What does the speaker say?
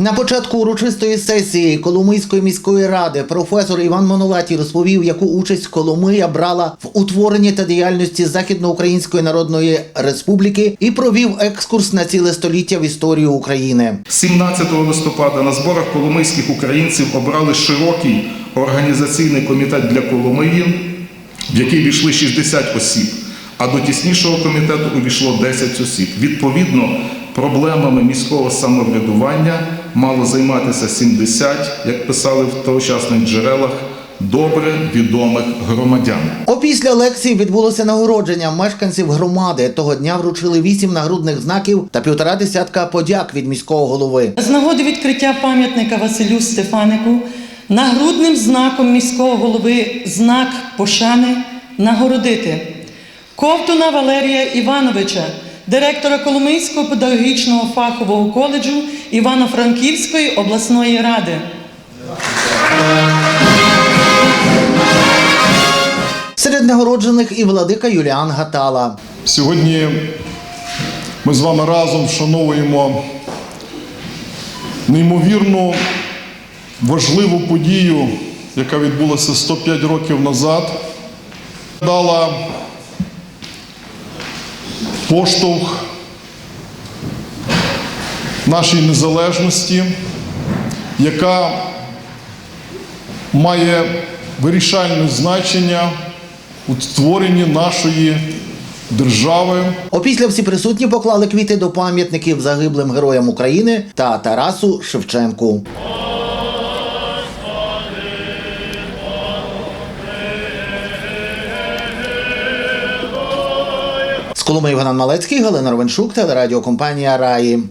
На початку урочистої сесії Коломийської міської ради професор Іван Монолатій розповів, яку участь Коломия брала в утворенні та діяльності Західноукраїнської Народної Республіки і провів екскурс на ціле століття в історію України. 17 листопада на зборах коломийських українців обрали широкий організаційний комітет для Коломиї, в який війшли 60 осіб, а до тіснішого комітету увійшло 10 осіб. Відповідно, проблемами міського самоврядування мало займатися 70, як писали в тогочасних джерелах, добре відомих громадян. Опісля лекції відбулося нагородження мешканців громади. Того дня вручили вісім нагрудних знаків та півтора десятка подяк від міського голови. З нагоди відкриття пам'ятника Василю Стефанику нагрудним знаком міського голови знак пошани нагородити Ковтуна Валерія Івановича, директора Коломийського педагогічного фахового коледжу Івано-Франківської обласної ради. Серед нагороджених і владика Юліан Гатала. Сьогодні ми з вами разом вшановуємо неймовірну важливу подію, яка відбулася 105 років назад, дала поштовх нашій незалежності, яка має вирішальне значення у створенні нашої держави. Опісля всі присутні поклали квіти до пам'ятників загиблим героям України та Тарасу Шевченку. З Іван Малецький, Галина Ровеншук, телерадіокомпанія Раї.